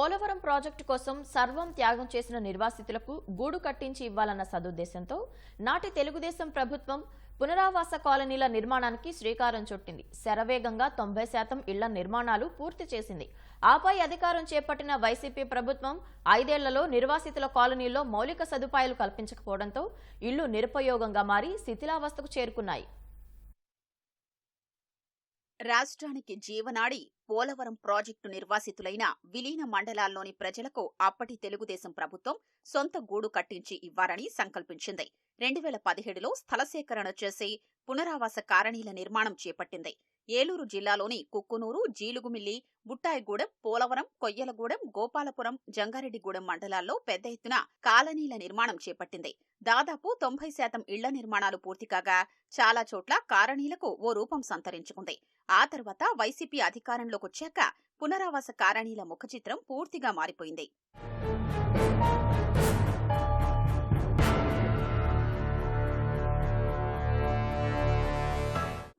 Polavaram project కోసం సర్వం త్యాగం చేసిన నిర్వాసితులకు గూడు కట్టించి ఇవ్వాలన్న సదుద్దేశంతో నాటి తెలుగుదేశం ప్రభుత్వం పునరావాస కాలనీల నిర్మాణానికి శ్రీకారం చుట్టింది. శరవేగంగా తొంభై శాతం ఇళ్ళ నిర్మాణాలు పూర్తి చేసింది. ఆపై అధికారం చేపట్టిన వైసీపీ ప్రభుత్వం ఐదేళ్ళలో నిర్వాసితుల కాలనీల్లో మౌలిక సదుపాయాలు కల్పించకపోవడంతో ఇళ్ళు నిరుపయోగంగా మారి శిథిలావస్థకు చేరుకున్నాయి. రాష్ట్రానికి జీవనాడి పోలవరం ప్రాజెక్టు నిర్వాసితులైన విలీన మండలాల్లోని ప్రజలకు అప్పటి తెలుగుదేశం ప్రభుత్వం సొంత గూడు కట్టించి ఇవ్వాలని సంకల్పించింది. రెండు వేల పదిహేడులో స్థల సేకరణ చేసి పునరావాస కాలనీల నిర్మాణం చేపట్టింది. ఏలూరు జిల్లాలోని కుక్కునూరు జీలుగుమిల్లి బుట్టాయిగూడెం పోలవరం కొయ్యలగూడెం గోపాలపురం జంగారెడ్డిగూడెం మండలాల్లో పెద్ద ఎత్తున కాలనీల నిర్మాణం చేపట్టింది. దాదాపు తొంభై శాతం ఇళ్ళ నిర్మాణాలు పూర్తి కాగా చాలా చోట్ల కాలనీలకు ఓ రూపం సంతరించుకుంది. ఆ తర్వాత వైసీపీ అధికారంలోకి వచ్చాక పునరావాస కాలనీల ముఖచిత్రం పూర్తిగా మారిపోయింది.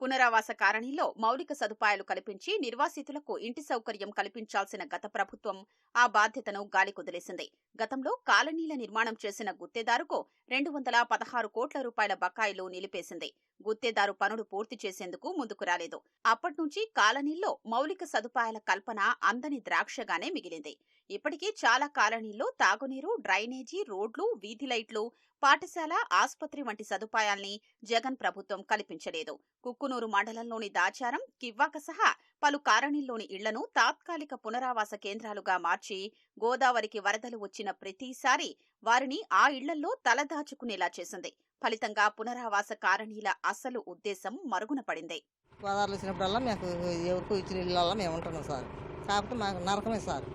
పునరావాస కాలనీలో మౌలిక సదుపాయాలు కల్పించి నిర్వాసితులకు ఇంటి సౌకర్యం కల్పించాల్సిన గత ప్రభుత్వం ఆ బాధ్యతను గాలి కుదిలేసింది. గతంలో కాలనీల నిర్మాణం చేసిన గుత్తేదారుకు రెండు వందల పదహారు కోట్ల రూపాయల బకాయిలు నిలిపేసింది. గుత్తేదారు పనులు పూర్తి చేసేందుకు ముందుకు రాలేదు. అప్పట్నుంచి కాలనీల్లో మౌలిక సదుపాయాల కల్పన అందని ద్రాక్షగానే మిగిలింది. ఇప్పటికీ చాలా కాలనీల్లో తాగునీరు డ్రైనేజీ రోడ్లు వీధి లైట్లు పాఠశాల ఆసుపత్రి వంటి సదుపాయాల్ని జగన్ ప్రభుత్వం కల్పించలేదు. కుక్కునూరు మండలంలోని దాచారం కివ్వాక సహా పలు కారణిల్లోని ఇళ్ళను తాత్కాలిక పునరావాస కేంద్రాలుగా మార్చి గోదావరికి వరదలు వచ్చిన ప్రతిసారి వారిని ఆ ఇళ్ళల్లో తలదాచుకునేలా చేసింది. ఫలితంగా పునరావాస కారణీల అసలు ఉద్దేశం మరుగున పడింది. గోదావరిలో వచ్చినప్పుడల్లా మాకు ఎవరికో ఇచ్చిన ఇళ్ళల్లో మేము ఉంటున్నాం సార్. కాకపోతే మాకు నరకమే సార్.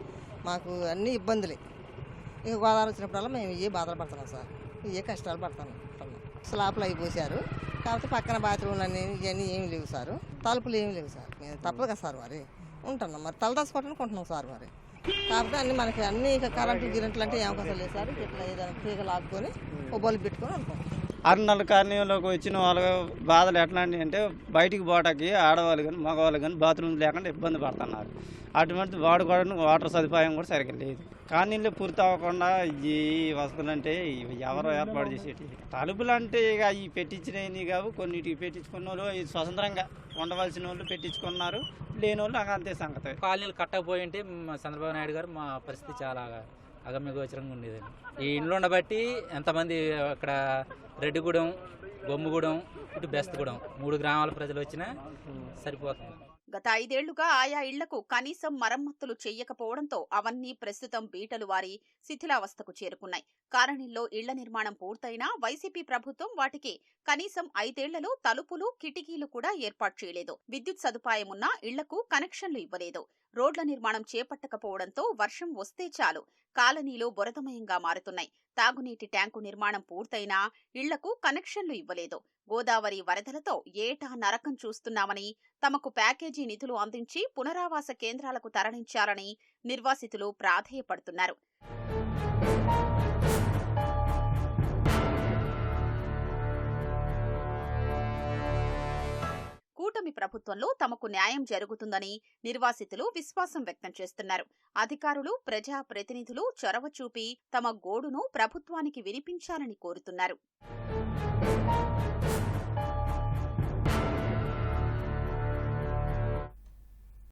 మాకు అన్ని ఇబ్బందులే. ఇక గోదావరి వచ్చినప్పుడల్లా మేము ఇవే బాధలు పడుతున్నాం సార్. ఇవే కష్టాలు పడుతున్నాం స్లాపులు స్లాబ్లు అయిపోసారు కాకపోతే పక్కన బాత్రూమ్లు అన్ని ఇవన్నీ ఏమి లేవు సారు. తలుపులు ఏమి లేవు సార్. మేము తప్పదు కదా సార్ మరి. ఉంటున్నాం మరి. తలదాచుకోవటానికి ఉంటున్నాం సార్ మరి. కాకపోతే అన్ని మనకి అన్ని కరెంటు గిరెంట్లు అంటే ఏం అవకాశం లేదు సార్. ఇట్లా ఏదైనా తీగలు ఆపుకొని ఓ బల్బు పెట్టుకొని ఉంటాం అర్నల్ కాలనీలోకి వచ్చిన వాళ్ళ బాధలు ఎట్లాంటివి అంటే బయటికి పోవటానికి ఆడవాళ్ళు కానీ మగవాళ్ళు కానీ బాత్రూమ్ లేకుండా ఇబ్బంది పడుతున్నారు. అటువంటి వాడుకోవడానికి వాటర్ సదుపాయం కూడా సరిగ్గా లేదు. కాలనీలో పూర్తి అవ్వకుండా ఈ వసతులు అంటే ఎవరు ఏర్పాటు చేసేటి. తలుపులు అంటే ఇక ఈ పెట్టించినవి కావు. కొన్నిటికి పెట్టించుకున్న వాళ్ళు స్వతంత్రంగా ఉండవలసిన వాళ్ళు పెట్టించుకున్నారు. లేని వాళ్ళు నాకు అంతే సంగతి. కాలనీలు కట్టకపోయింటే మా చంద్రబాబు నాయుడు గారు మా పరిస్థితి చాలా అగమ్యగోచరంగా ఉండేదండి. ఈ ఇండ్లు ఉండబట్టి ఎంతమంది అక్కడ రెడ్డిగూడెం బొమ్మగూడెం ఇటు బెస్తగూడెం మూడు గ్రామాల ప్రజలు వచ్చినా సరిపోతుంది. గత ఐదేళ్ళుగా ఆయా ఇళ్ళకు కనీసం మరమ్మతులు చెయ్యకపోవడంతో అవన్నీ ప్రస్తుతం బీటలు వారి శిథిలావస్థకు చేరుకున్నాయి. కాలనీల్లో ఇళ్ళ నిర్మాణం పూర్తయినా వైసీపీ ప్రభుత్వం వాటికి కనీసం ఐదేళ్ళలో తలుపులు కిటికీలు కూడా ఏర్పాటు చేయలేదు. విద్యుత్ సదుపాయమున్నా ఇళ్ళకు కనెక్షన్లు ఇవ్వలేదు. రోడ్ల నిర్మాణం చేపట్టకపోవడంతో వర్షం వస్తే చాలు. కాలనీలు బురదమయంగా మారుతున్నాయి. తాగునీటి ట్యాంకు నిర్మాణం పూర్తయినా ఇళ్ళకు కనెక్షన్లు ఇవ్వలేదు. గోదావరి వరదలతో ఏటా నరకం చూస్తున్నామని తమకు ప్యాకేజీ నిధులు అందించి పునరావాస కేంద్రాలకు తరలించాలని నిర్వాసితులు ప్రాధేయపడుతున్నారు. కూటమి ప్రభుత్వంలో తమకు న్యాయం జరుగుతుందని నిర్వాసితులు విశ్వాసం వ్యక్తం చేస్తున్నారు. అధికారులు ప్రజా ప్రతినిధులు చొరవ చూపి తమ గోడును ప్రభుత్వానికి వినిపించాలని కోరుతున్నారు.